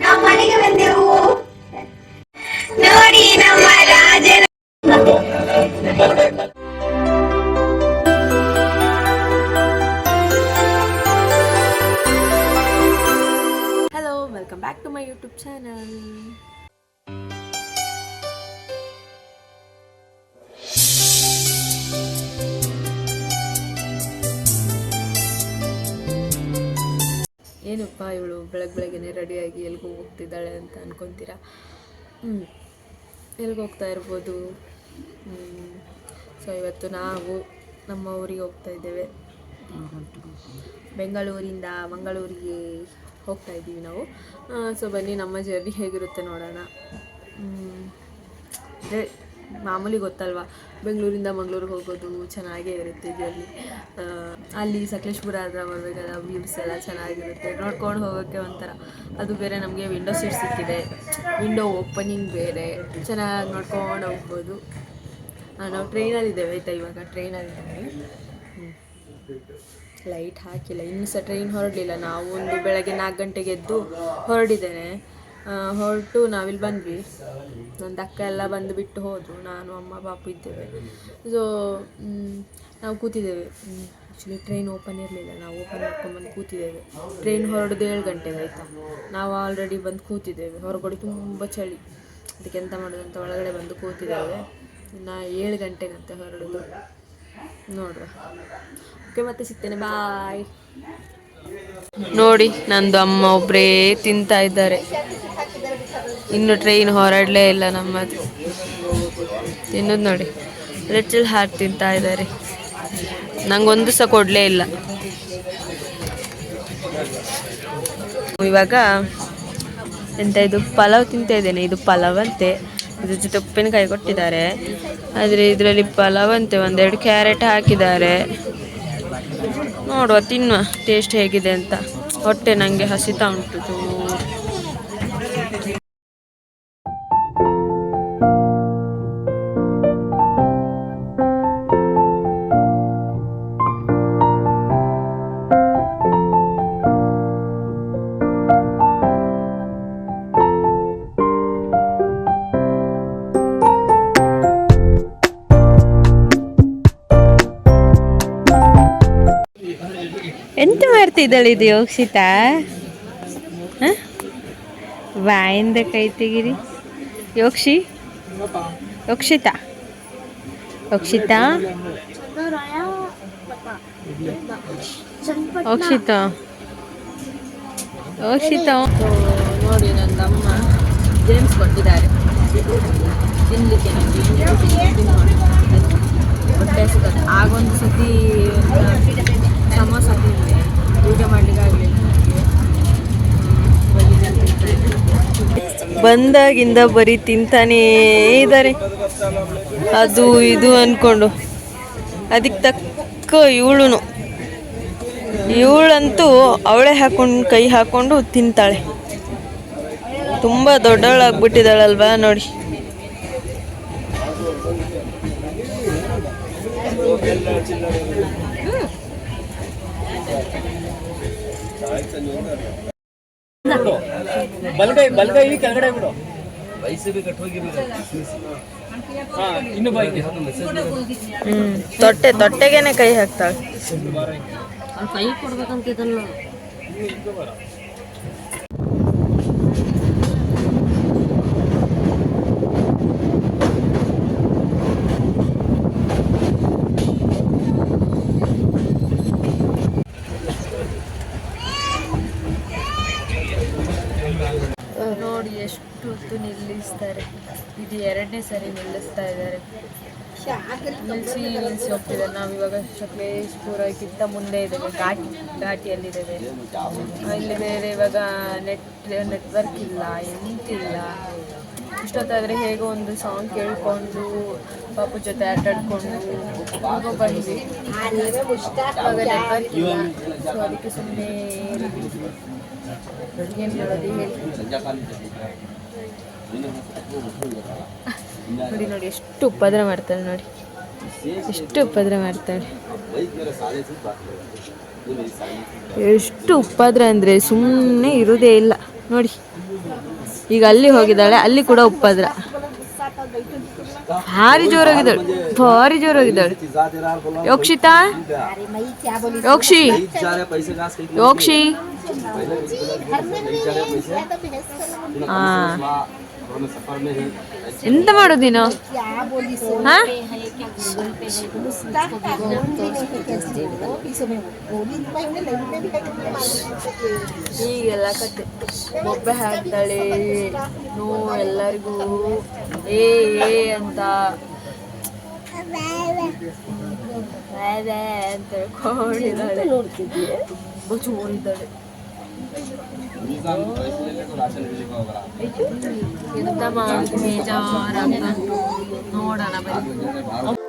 ನಾವು ಮನೆಗೆ ಬಂದೆವು ನೋಡಿ ನಮ್ಮ ರಾಜನ hello welcome back to my YouTube channel ಏನಪ್ಪ ಇವಳು ಬೆಳಗ್ಗೆ ಬೆಳಗ್ಗೆನೆ ರೆಡಿಯಾಗಿ ಎಲ್ಗೂ ಹೋಗ್ತಿದ್ದಾಳೆ ಅಂತ ಅನ್ಕೊತೀರಾ? ಹ್ಞೂ ಹೋಗ್ತಾ ಇರ್ಬೋದು? ಸೊ ಇವತ್ತು ನಾವು ನಮ್ಮ ಊರಿಗೆ ಹೋಗ್ತಾ ಇದ್ದೇವೆ. ಬೆಂಗಳೂರಿಂದ ಮಂಗಳೂರಿಗೆ ಹೋಗ್ತಾ ಇದ್ದೀವಿ ನಾವು. ಸೊ ಬನ್ನಿ, ನಮ್ಮ ಜರ್ನಿ ಹೇಗಿರುತ್ತೆ ನೋಡೋಣ. ಮಾಮೂಲಿ ಗೊತ್ತಲ್ವಾ? ಬೆಂಗಳೂರಿಂದ ಮಂಗಳೂರಿಗೆ ಹೋಗೋದು ಚೆನ್ನಾಗೇ ಇರುತ್ತೆ ಜರ್ನಿ ಅಲ್ಲಿ ಸಕಲೇಶ್ಪುರ ಹತ್ರ ಬರಬೇಕಾದ ವ್ಯೂಸ್ ಎಲ್ಲ ಚೆನ್ನಾಗಿರುತ್ತೆ. ನೋಡ್ಕೊಂಡು ಹೋಗೋಕ್ಕೆ ಒಂಥರ. ಅದು ಬೇರೆ ನಮಗೆ ವಿಂಡೋ ಸೀಟ್ ಸಿಕ್ಕಿದೆ. ವಿಂಡೋ ಓಪನಿಂಗ್ ಬೇರೆ. ಚೆನ್ನಾಗಿ ನೋಡ್ಕೊಂಡು ಹೋಗ್ಬೋದು. ನಾವು ಟ್ರೈನಲ್ಲಿದ್ದೇವೆ ಆಯಿತಾ ಇವಾಗ? ಟ್ರೈನಲ್ಲಿದ್ದೇವೆ ಲೈಟ್ ಹಾಕಿಲ್ಲ. ಇನ್ನೂ ಸಹ ಟ್ರೈನ್ ಹೊರಡಲಿಲ್ಲ. ನಾವು ಒಂದು ಬೆಳಗ್ಗೆ ನಾಲ್ಕು ಗಂಟೆಗೆ ಎದ್ದು ಹೊರಡಿದ್ದೇನೆ. ಹೊರಟು ನಾವಿಲ್ಲಿ ಬಂದ್ವಿ. ನಂದು ಅಕ್ಕ ಎಲ್ಲ ಬಂದು ಬಿಟ್ಟು ಹೋದರು. ನಾನು, ಅಮ್ಮ, ಪಾಪು ಇದ್ದೇವೆ. ಸೊ ನಾವು ಕೂತಿದ್ದೇವೆ. ಆ್ಯಕ್ಚುಲಿ ಟ್ರೈನ್ ಓಪನ್ ಇರಲಿಲ್ಲ. ನಾವು ಓಪನ್ ಮಾಡ್ಕೊಂಡ್ಬಂದು ಕೂತಿದ್ದೇವೆ. ಟ್ರೈನ್ ಹೊರಡೋದು ಏಳು ಗಂಟೆಗೆ ಆಯಿತಾ? ನಾವು ಆಲ್ರೆಡಿ ಬಂದು ಕೂತಿದ್ದೇವೆ. ಹೊರಗಡೆ ತುಂಬ ಚಳಿ. ಅದಕ್ಕೆ ಎಂತ ಮಾಡೋದು ಅಂತ ಒಳಗಡೆ ಬಂದು ಕೂತಿದ್ದೇವೆ. ಇನ್ನು ಏಳು ಗಂಟೆಗಂತೆ ಹೊರಡೋದು. ನೋಡುವ. ಓಕೆ ಮತ್ತೆ ಸಿಗ್ತೇನೆ. ಬಾಯ್ ನೋಡಿ, ನಂದು ಅಮ್ಮ ಒಬ್ಬರೇ ತಿಂತಾ ಇದ್ದಾರೆ. ಇನ್ನು ಟ್ರೈನ್ ಹೊರಡಲೇ ಇಲ್ಲ ನಮ್ಮದು. ತಿನ್ನೋದು ನೋಡಿ. ಲಿಟಲ್ ಹಾರ್ಟ್ ತಿಂತಾ ಇದ್ದಾರೆ ನಂಗೊಂದು ಸಹ ಕೊಡಲೇ ಇಲ್ಲ. ಇವಾಗ ಎಂತ ಇದು ಪಲಾವ್ ತಿಂತಾ ಇದ್ದೇನೆ. ಇದು ಪಲಾವ್ ಅಂತೆ ಇದ್ರ ಜೊತೆ ಉಪ್ಪಿನಕಾಯಿ ಕೊಟ್ಟಿದ್ದಾರೆ. ಆದರೆ ಇದರಲ್ಲಿ ಪಲಾವ್ ಅಂತೆ ಒಂದೆರಡು ಕ್ಯಾರೆಟ್ ಹಾಕಿದ್ದಾರೆ. ನೋಡುವ, ತಿನ್ನುವ. ಟೇಸ್ಟ್ ಹೇಗಿದೆ ಅಂತ. ಹೊಟ್ಟೆ ನನಗೆ ಹಸಿತಾ ಉಂಟು. ಎಂತ ಮಾಡ್ತಿದ್ದಾಳೆ ಇದು ಯೋಕ್ಷಿತಾ? ಬಾಯಿಂದ ಕೈ ತೆಗಿರಿ? ಯೋಕ್ಷಿ? ಯೋಕ್ಷಿತಾ? ಯೋಕ್ಷಿತಾ? ಯೋಕ್ಷಿತಾ? ಯೋಕ್ಷಿತಾ? ನೋಡಿ ನನ್ನ ಅಮ್ಮ ಜೇಮ್ಸ್ ಕೊಟ್ಟಿದ್ದಾರೆ. ಸಿಗುತ್ತೆ. ಆಗೊಂದು ಸತಿ ಸಮೋಸ ಪೂಜೆ ಬಂದಾಗಿಂದ ಬರೀ ತಿಂತಾನೇ ಇದ್ದಾರೆ. ಅದು ಇದು ಅನ್ಕೊಂಡು. ಅದಕ್ಕೆ ತಕ್ಕ ಇವಳು ಇವಳಂತೂ ಅವಳೇ ಹಾಕೊಂಡು ಕೈ ಹಾಕೊಂಡು ತಿಂತಾಳೆ. ತುಂಬ ದೊಡ್ಡವಳಾಗ್ಬಿಟ್ಟಿದ್ದಾಳಲ್ವಾ ನೋಡಿ. ಬಲಗೈ ಬಲಗೈ ಕೆಳಗಡೆ ಬಿಡು. ಇನ್ನು ಬಾಯಿಗೆ ತೊಟ್ಟೆ ತೊಟ್ಟೆಗೇನೆ ಕೈ ಹಾಕ್ತಾಳೆ. ಕೈ ಕೊಡ್ಬೇಕಂತ ಇದನ್ನ ಇದು ಎರಡನೇ ಸರಿ ನಿಲ್ಲಿಸ್ತಾ ಇದ್ದಾರೆ. ನಿಲ್ಲಿಸಿ ನಿಲ್ಲಿಸಿ ಹೋಗ್ತಿದ್ದಾರೆ. ನಾವು ಇವಾಗ ಮುಂದೆ ಇದ್ದೇವೆ. ಘಾಟಿ, ಘಾಟಿಯಲ್ಲಿದ್ದೇವೆ. ಇಲ್ಲಿ ಬೇರೆ ಇವಾಗ ನೆಟ್ ನೆಟ್ವರ್ಕ್ ಇಲ್ಲ ಎಂತಿಲ್ಲ ಇಷ್ಟೊತ್ತಾದರೆ ಹೇಗೋ ಒಂದು ಸಾಂಗ್ ಕೇಳಿಕೊಂಡು, ಪಾಪು ಜೊತೆ ಆಟಾಡಿಕೊಂಡು ಹೋಗೋ ಬಂದ್ವಿ. ಸೊ ಅದಕ್ಕೆ ಸುಮ್ಮನೆ ಏನು ಮಾಡೋದು ಹೇಳಿ. ನೋಡಿ ನೋಡಿ ಎಷ್ಟು ಉಪದ್ರ ಮಾಡ್ತಾಳೆ ನೋಡಿ. ಎಷ್ಟು ಉಪದ್ರ ಮಾಡ್ತಾಳೆ. ಎಷ್ಟು ಉಪದ್ರ ಅಂದರೆ ಸುಮ್ಮನೆ ಇರೋದೇ ಇಲ್ಲ. ನೋಡಿ ಈಗ ಅಲ್ಲಿ ಹೋಗಿದ್ದಾಳೆ ಅಲ್ಲಿ ಕೂಡ ಉಪದ್ರ. ಭಾರಿ ಜೋರಾಗಿದ್ದಾಳೆ ಭಾರಿ ಜೋರಾಗಿದ್ದಾಳೆ. ಯೋಕ್ಷಿತಾ? ಯೋಕ್ಷಿ? ಯೋಕ್ಷಿ? ಹಾ ಎಂತ ಮಾಡೋದು ನೀನು? ಹಾ? ಈಗೆಲ್ಲ ಕತೆ. ಬೊಬ್ಬೆ ಹಾಕ್ತಾಳೆ ನೋ ಎಲ್ಲರಿಗೂ ಏ ಏ ಅಂತ. ಅಂತ ಹೇಳ್ಕೊಂಡಿದ್ದಾಳೆ. ಎಂತ ಮಾಡುದು ಬೇಜಾರಾಗ್ತುಂಟು ನೋಡೋಣ ಬನ್ನಿ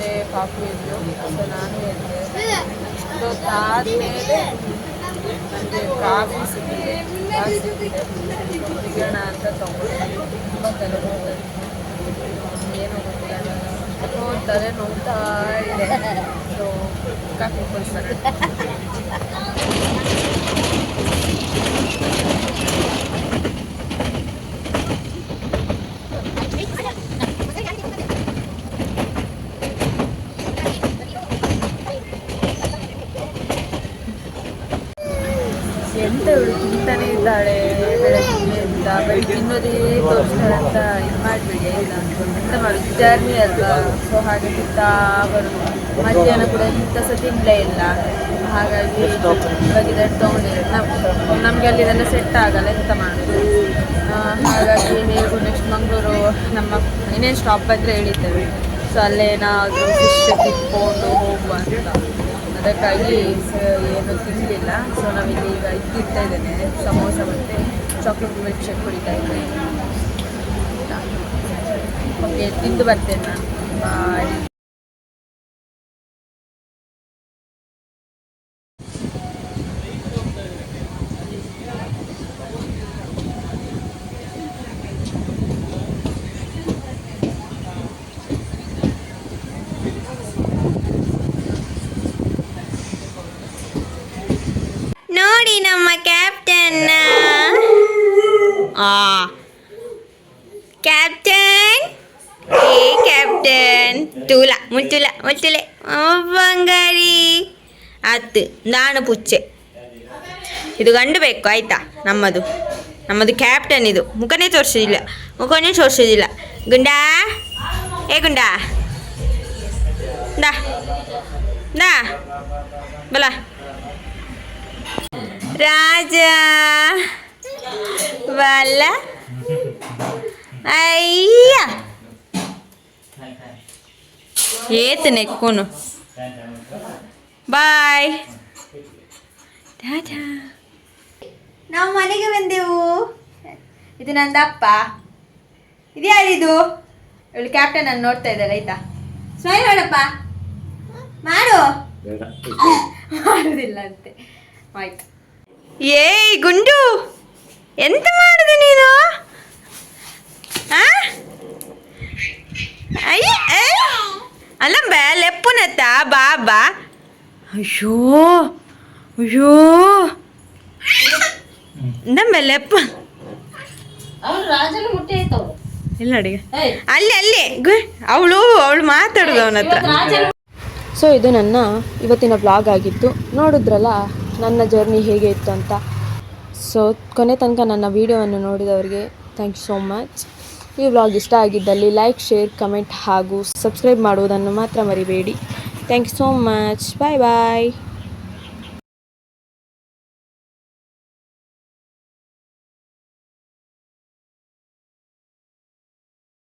ಅದಾದಮೇಲೆ ಪಾಪು ಇದ್ದು ಸೊ ನಾನು ಎದ್ದೆ ಇಷ್ಟೊತ್ತಾದಮೇಲೆ ನನಗೆ ಕಾಫಿ ಸಿಕ್ಕಿದೆ ಕಾಫಿ ಸಿಕ್ಕಿದೆ ಸಿಗೋಣ ಅಂತ ತಗೊಂಡು ತುಂಬ ತಲೆ ನೋವು ಏನೋ ಗೊತ್ತಿಲ್ಲ ನನಗೆ ಓ, ತಲೆ ನೋವ್ತಾ ಇದೆ ಸೊ ಕಾಫಿ ಕೊಡ್ತಾರೆ ಎಂತ ಇವಳು ತಿಂತಾನೆ ಇದ್ದಾಳೆ ಬೆಳಗ್ಗೆಯಿಂದ ಬರೀ ತಿನ್ನೋದೇ ತೋರಿಸ್ತಾರೆ ಅಂತ ಇದು ಮಾಡಬೇಡಿ ಎಂತ ಮಾಡೋದು. ಜರ್ನಿ ಅಲ್ವಾ? ಸೊ ಹಾಗೆ ತಿಂತಾ ಬರುದು. ಮಧ್ಯಾಹ್ನ ಕೂಡ ಇಂಥ ಸಹ ತಿನ್ನಲೇ ಇಲ್ಲ. ಹಾಗಾಗಿ ಇವಾಗ ಇದನ್ನು ತೊಗೊಂಡಿಲ್ಲ ನಮ್ ನಮಗೆ ಅಲ್ಲಿ ಇದೆಲ್ಲ ಸೆಟ್ ಆಗಲ್ಲ ಎಂತ ಮಾಡೋದು? ಹಾಗಾಗಿ ಹೇಗೂ ನೆಕ್ಸ್ಟ್ ಮಂಗಳೂರು ನಮ್ಮ ಇನ್ನೇನು ಸ್ಟಾಪ್ ಬಂದರೆ ಹೇಳಿದ್ದೇವೆ ಸೊ ಅಲ್ಲೇನಾದರೂ ಫಿಶ್ ತಿಕ್ಕೊಂಡು ಹೋಗುವ ಅಂತ. ಅದಕ್ಕಾಗಿ ಏನು ತಿನ್ನಲಿಲ್ಲ ಸೊ ನಾವಿಲ್ಲಿ ಈಗ ಇದ್ದಿರ್ತಾ ಇದ್ದೇನೆ ಸಮೋಸ ಮತ್ತು ಚಾಕ್ಲೇಟ್ ಮಿಲ್ಕ್ ಶೇಕ್ ಕುಡಿತಾ ಇದ್ದೇನೆ ಓಕೆ ತಿಂದು ಬರ್ತೇನೆ ನಾನು ಬಾಯ್ ನೋಡಿ ನಮ್ಮ ಕ್ಯಾಪ್ಟನ್ ಆ ಕ್ಯಾಪ್ಟನ್ ಏ ಕ್ಯಾಪ್ಟನ್ ತೂಲ ಮುತ್ತುಲ ಮುತ್ತುಲೆ ಓ ಬಂಗಾರಿ ಆತು ನಾನು ಪುಚ್ಚೆ ಇದು ಗಂಡು ಬೇಕು ಆಯ್ತಾ ನಮ್ಮದು ನಮ್ಮದು ಕ್ಯಾಪ್ಟನ್ ಇದು ಮುಖನೇ ತೋರಿಸೋದಿಲ್ಲ ಮುಖನೇ ತೋರಿಸೋದಿಲ್ಲ ಗುಂಡಾ ಏ ಗುಂಡಾ ದಾ ದಾ ಬಲ ರಾಜ ಬಲ ಅಯ್ಯ ಏತು ನೆಕ್ಕೋನು. ಬಾಯ್. ಟಾಟಾ. ನಾವು ಮನೆಗೆ ಬಂದೆವು. ಇದು ನಂದಪ್ಪ ಇದು? ಯಾರಿದು ಇವಳು ಕ್ಯಾಪ್ಟನ್ ಅನ್ನು ನೋಡ್ತಾ ಇದ್ದಾರೆ ಆಯ್ತಾ? ಸ್ಮೈಲ್ ಮಾಡಪ್ಪ. ಮಾಡು. ಮಾಡುದಿಲ್ಲ ಅಂತೆ. ಆಯ್ತು. ಏಯ್ ಗುಂಡು. ಎಂತ ಮಾಡಿದೆ ನೀನು? ಆ? ಅಯ್ಯ ಏ? ಅಲ್ಲಂಬ ಲೆಪ್ಪುನತ್ತ ಬಾ ಬಾ ಅಯ್ಯೋ ಅಯ್ಯೋ. ನಮ್ಮ ಲೆಪ್ಪ. ಇಲ್ಲ ಅಡಿಗೆ. ಅಲ್ಲಿ ಅಲ್ಲಿ. ಅವಳು ಅವಳು ಮಾತಾಡುದು ಅವನ ಹತ್ರ. ಸೊ ಇದು ನನ್ನ ಇವತ್ತಿನ ಬ್ಲಾಗ್ ಆಗಿತ್ತು. ನೋಡಿದ್ರಲ್ಲ ನನ್ನ ಜರ್ನಿ ಹೇಗೆ ಇತ್ತು ಅಂತ. ಸೊ ಕೊನೆ ತನಕ ನನ್ನ ವೀಡಿಯೋವನ್ನು ನೋಡಿದವರಿಗೆ ಥ್ಯಾಂಕ್ ಯು ಸೋ ಮಚ್ ಈ ವ್ಲಾಗ್ ಇಷ್ಟ ಆಗಿದ್ದಲ್ಲಿ ಲೈಕ್ ಶೇರ್ ಕಮೆಂಟ್ ಹಾಗೂ ಸಬ್ಸ್ಕ್ರೈಬ್ ಮಾಡುವುದನ್ನು ಮಾತ್ರ ಮರಿಬೇಡಿ. Thank you so much bye bye